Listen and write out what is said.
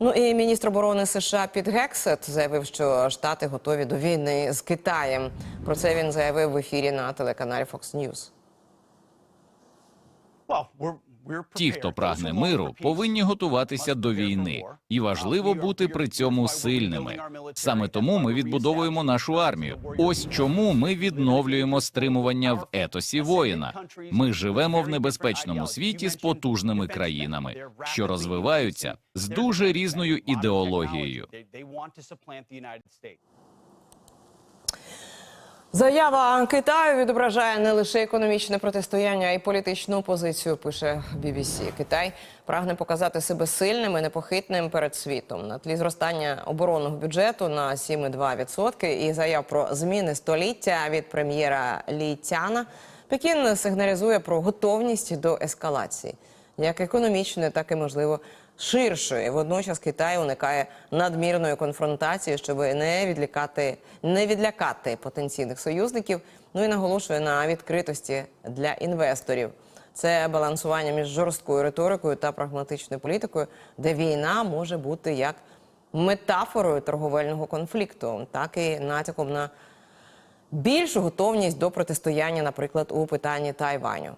Ну і міністр оборони США Піт Гексет заявив, що штати готові до війни з Китаєм. Про це він заявив в ефірі на телеканалі Fox News. Ті, хто прагне миру, повинні готуватися до війни, і важливо бути при цьому сильними. Саме тому ми відбудовуємо нашу армію. Ось чому ми відновлюємо стримування в етосі воїна. Ми живемо в небезпечному світі з потужними країнами, що розвиваються з дуже різною ідеологією. Заява Китаю відображає не лише економічне протистояння, а й політичну позицію. Пише BBC. Китай прагне показати себе сильним і непохитним перед світом на тлі зростання оборонного бюджету на 7,2% і заяв про зміни століття від прем'єра Лі Цяна. Пекін сигналізує про готовність до ескалації, як економічної, так і можливо ширшої. Водночас Китай уникає надмірної конфронтації, щоб не відлякати, не відлякати потенційних союзників. Ну і наголошує на відкритості для інвесторів. Це балансування між жорсткою риторикою та прагматичною політикою, де війна може бути як метафорою торговельного конфлікту, так і натяком на більшу готовність до протистояння, наприклад, у питанні Тайваню.